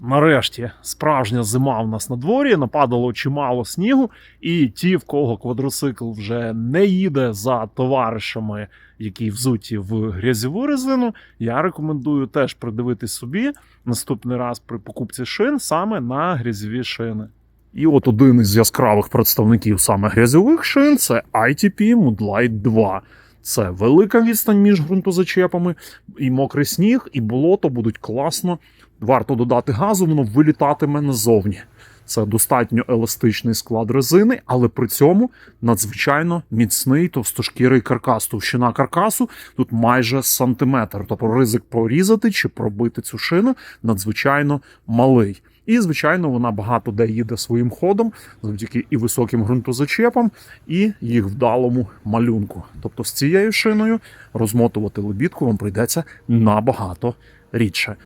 Нарешті справжня зима в нас на дворі, нападало чимало снігу, і ті, в кого квадроцикл вже не їде за товаришами, які взуті в грязьову резину, я рекомендую теж придивитись собі наступний раз при покупці шин саме на грязьові шини. І от один із яскравих представників саме грязьових шин це ITP Moonlight 2. Це велика відстань між ґрунтозачепами, і мокрий сніг, і болото будуть класно. Варто додати газу, воно вилітатиме назовні. Це достатньо еластичний склад резини, але при цьому надзвичайно міцний товстошкірий каркас. Товщина каркасу тут майже сантиметр. Тобто ризик порізати чи пробити цю шину надзвичайно малий. І, звичайно, вона багато де їде своїм ходом завдяки і високим ґрунтозачепам, і їх вдалому малюнку. Тобто з цією шиною розмотувати лебідку вам прийдеться набагато рідше.